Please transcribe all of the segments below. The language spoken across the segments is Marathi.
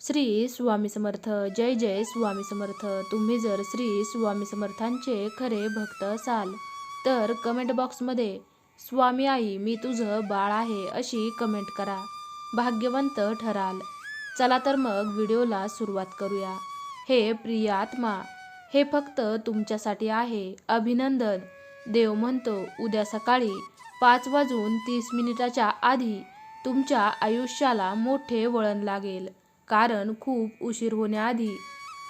श्री स्वामी समर्थ जय जय स्वामी समर्थ. तुम्ही जर श्री स्वामी समर्थांचे खरे भक्त असाल तर कमेंट बॉक्समध्ये स्वामी आई मी तुझं बाळ आहे अशी कमेंट करा. भाग्यवंत ठराल. चला तर मग व्हिडिओला सुरुवात करूया. हे प्रिय आत्मा हे फक्त तुमच्यासाठी आहे. अभिनंदन. देव म्हणतो उद्या सकाळी पाच वाजून तीस मिनिटाच्या आधी तुमच्या आयुष्याला मोठे वळण लागेल. कारण खूप उशीर होण्याआधी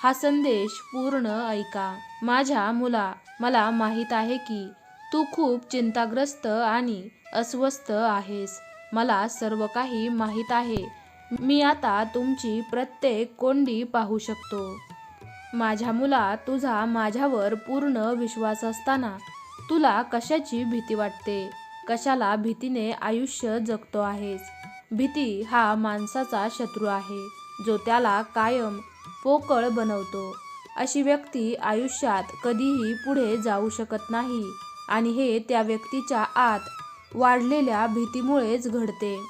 हा संदेश पूर्ण ऐका. माझ्या मुला मला माहीत आहे की तू खूप चिंताग्रस्त आणि अस्वस्थ आहेस. मला सर्व काही माहीत आहे. मी आता तुमची प्रत्येक कोंडी पाहू शकतो. माझ्या मुला तुझा माझ्यावर पूर्ण विश्वास असताना तुला कशाची भीती वाटते? कशाला भीतीने आयुष्य जगतो आहेस? भीती हा माणसाचा शत्रू आहे. जो त्याला कायम पोकळ बनवतो. अशी व्यक्ती आयुष्यात कधीही पुढे जाऊ शकत नाही आणि हे त्या व्यक्तीच्या आत वाढलेल्या भीतीमुळेच घडते.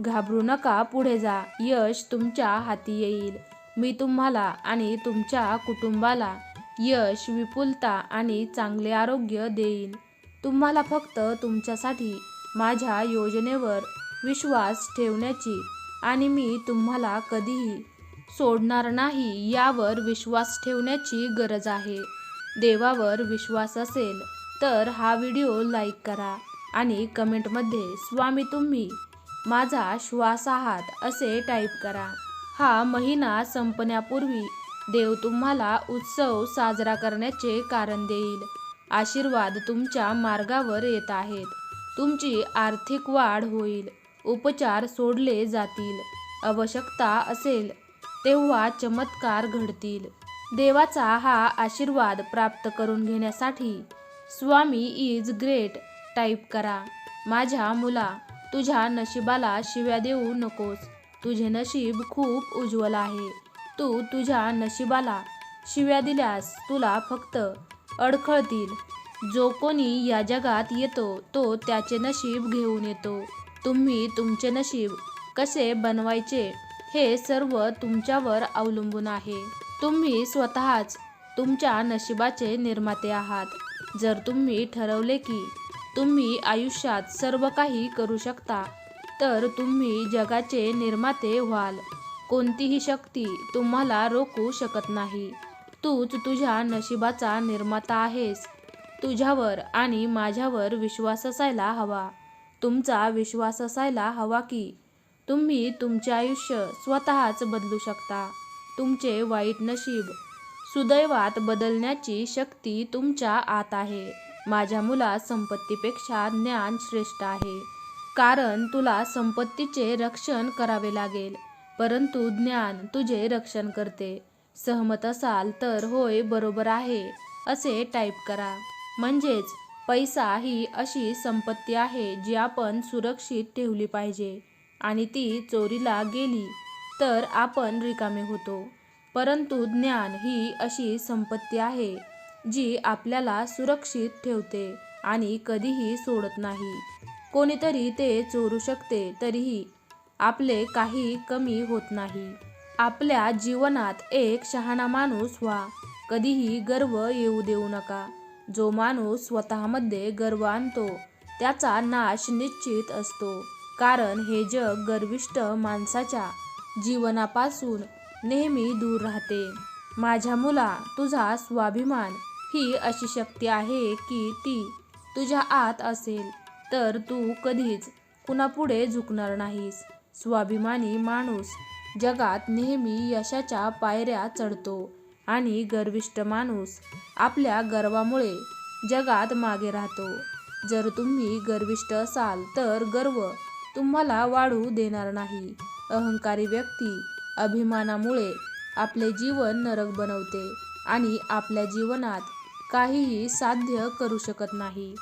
घाबरू नका पुढे जा. यश तुमच्या हाती येईल. मी तुम्हाला आणि तुमच्या कुटुंबाला यश विपुलता आणि चांगले आरोग्य देईन. तुम्हाला फक्त तुमच्यासाठी माझ्या योजनेवर विश्वास ठेवण्याची आणि मी तुम्हाला कधीही सोडणार नाही यावर विश्वास ठेवण्याची गरज आहे. देवावर विश्वास असेल तर हा व्हिडिओ लाईक करा आणि कमेंटमध्ये स्वामी तुम्ही माझा श्वास आहात असे टाईप करा. हा महिना संपण्यापूर्वी देव तुम्हाला उत्सव साजरा करण्याचे कारण देईल. आशीर्वाद तुमच्या मार्गावर येत आहेत. तुमची आर्थिक वाढ होईल. उपचार सोडले जातील. आवश्यकता असेल तेव्हा चमत्कार घडतील. देवाचा हा आशीर्वाद प्राप्त करून घेण्यासाठी स्वामी इज ग्रेट टाईप करा. माझ्या मुला तुझ्या नशिबाला शिव्या देऊ नकोस. तुझे नशीब खूप उज्ज्वल आहे. तू तुझ्या नशिबाला शिव्या दिल्यास तुला फक्त अडखळतील. जो कोणी या जगात येतो तो त्याचे नशीब घेऊन येतो. तुम्ही तुमचे नशीब कसे बनवायचे हे सर्व तुमच्यावर अवलंबून आहे. तुम्ही स्वतःच तुमच्या नशिबाचे निर्माते आहात. जर तुम्ही ठरवले की तुम्ही आयुष्यात सर्व काही करू शकता तर तुम्ही जगाचे निर्माते व्हाल. कोणतीही शक्ती तुम्हाला रोखू शकत नाही. तूच तुझ्या नशिबाचा निर्माता आहेस. तुझ्यावर आणि माझ्यावर विश्वास असायला हवा. तुमचा विश्वास असायला हवा की तुम्ही तुमचे आयुष्य स्वतःच बदलू शकता. तुमचे वाईट नशीब सुदैवात बदलण्याची शक्ती तुमच्या आत आहे. माझ्या मुला संपत्तीपेक्षा ज्ञान श्रेष्ठ आहे. कारण तुला संपत्तीचे रक्षण करावे लागेल. परंतु ज्ञान तुझे रक्षण करते. सहमत असाल तर होय बरोबर आहे असे टाईप करा. म्हणजेच पैसा ही अशी संपत्ती आहे जी आपण सुरक्षित ठेवली पाहिजे. आणि ती चोरीला गेली तर आपण रिकामे होतो. परंतु ज्ञान ही अशी संपत्ती आहे जी आपल्याला सुरक्षित ठेवते आणि कधीही सोडत नाही. कोणीतरी ते चोरू शकते तरीही आपले काही कमी होत नाही. आपल्या जीवनात एक शहाणा माणूस व्हा. कधीही गर्व येऊ देऊ नका. जो माणूस स्वतःमध्ये गर्व आणतो त्याचा नाश निश्चित असतो. कारण हे जग गर्विष्ठ माणसाच्या जीवनापासून नेहमी दूर राहते. माझ्या मुला तुझा स्वाभिमान ही अशी शक्ती आहे की ती तुझ्या आत असेल तर तू कधीच कुणापुढे झुकणार नाहीस. स्वाभिमानी माणूस जगात नेहमी यशाच्या पायऱ्या चढतो. आणि गर्विष्ठ माणूस आपल्या गर्वामुळे जगात मागे राहतो. जर तुम्ही गर्विष्ठ असाल तर गर्व तुम्हाला वाढू देणार नाही. अहंकारी व्यक्ती अभिमानामुळे आपले जीवन नरक बनवते आणि आपल्या जीवनात काहीही साध्य करू शकत नाही.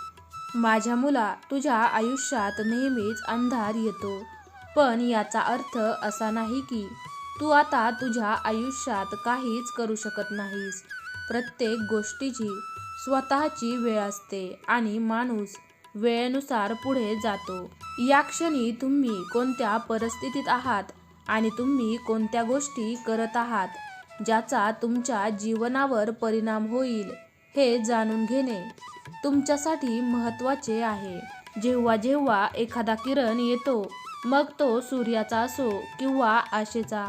माझ्या मुला तुझ्या आयुष्यात नेहमीच अंधार येतो. पण याचा अर्थ असा नाही की तू आता तुझ्या आयुष्यात काहीच करू शकत नाहीस. प्रत्येक गोष्टीची स्वतःची वेळ असते आणि माणूस वेळेनुसार पुढे जातो. या क्षणी तुम्ही कोणत्या परिस्थितीत आहात आणि तुम्ही कोणत्या गोष्टी करत आहात ज्याचा तुमच्या जीवनावर परिणाम होईल हे जाणून घेणे तुमच्यासाठी महत्त्वाचे आहे. जेव्हा जेव्हा एखादा किरण येतो मग तो सूर्याचा असो किंवा आशेचा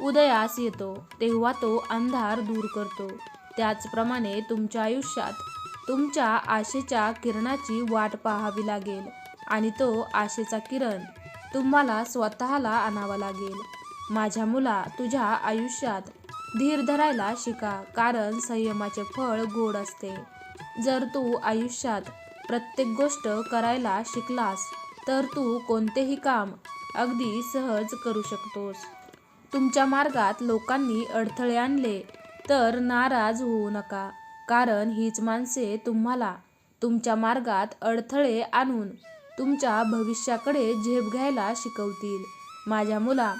उदयास येतो तेव्हा तो अंधार दूर करतो. त्याचप्रमाणे तुमच्या आयुष्यात तुमच्या आशेच्या किरणाची वाट पाहावी लागेल आणि तो आशेचा किरण तुम्हाला स्वतःला आणावा लागेल. माझ्या मुला तुझ्या आयुष्यात धीर धरायला शिका कारण संयमाचे फळ गोड असते. जर तू आयुष्यात प्रत्येक गोष्ट करायला शिकलास तर तू कोणतेही काम अगदी सहज करू शकतोस. तुमच्या मार्गात लोकांनी अडथळे आणले तर नाराज होऊ नका. कारण हीच माणसे तुम्हाला तुमच्या मार्गात अडथळे आणून तुमच्या भविष्याकडे झेप घ्यायला शिकवतील. माझ्या मुला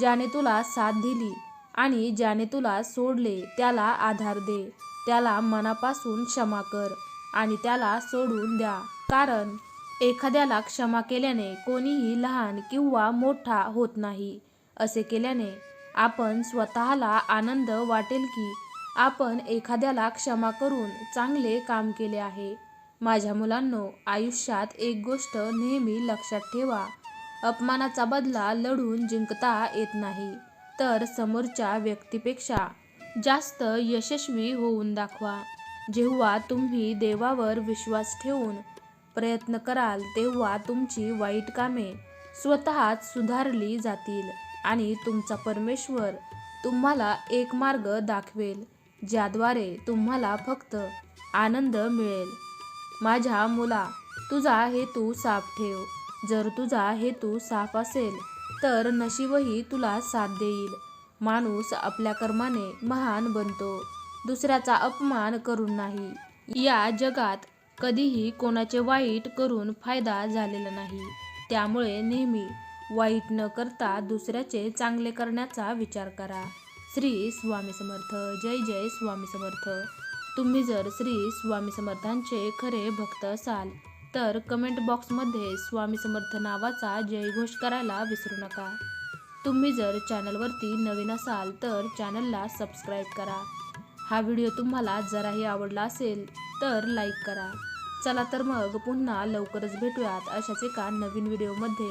ज्याने तुला साथ दिली आणि ज्याने तुला सोडले त्याला आधार दे. त्याला मनापासून क्षमा कर आणि त्याला सोडून द्या. कारण एखाद्याला क्षमा केल्याने कोणीही लहान किंवा मोठा होत नाही. असे केल्याने आपण स्वतःला आनंद वाटेल की आपण एखाद्याला क्षमा करून चांगले काम केले आहे. माझ्या मुलांनो आयुष्यात एक गोष्ट नेहमी लक्षात ठेवा. अपमानाचा बदला लढून जिंकता येत नाही. तर समोरच्या व्यक्तीपेक्षा जास्त यशस्वी होऊन दाखवा. जेव्हा तुम्ही देवावर विश्वास ठेवून प्रयत्न कराल तेव्हा तुमची वाईट कामे स्वतःच सुधारली जातील. आणि तुमचा परमेश्वर तुम्हाला एक मार्ग दाखवेल ज्याद्वारे तुम्हाला फक्त आनंद मिळेल. माझ्या मुला तुझा हेतू साफ ठेव. जर तुझा हेतू साफ असेल तर नशीबही तुला साथ देईल. माणूस आपल्या कर्माने महान बनतो दुसऱ्याचा अपमान करून नाही. या जगात कधीही कोणाचे वाईट करून फायदा झालेला नाही. त्यामुळे नेहमी वाईट न करता दुसऱ्याचे चांगले करण्याचा विचार करा. श्री स्वामी समर्थ. जय जय स्वामी समर्थ. तुम्ही जर श्री स्वामी समर्थांचे खरे भक्त असाल तर कमेंट बॉक्समध्ये स्वामी समर्थ नावाचा जयघोष करायला विसरू नका. तुम्ही जर चॅनलवरती नवीन असाल तर चॅनलला सबस्क्राईब करा. हा व्हिडिओ तुम्हाला जराही आवडला असेल तर लाईक करा. चला तर मग पुन्हा लवकरच भेटूयात अशाच एका नवीन व्हिडिओमध्ये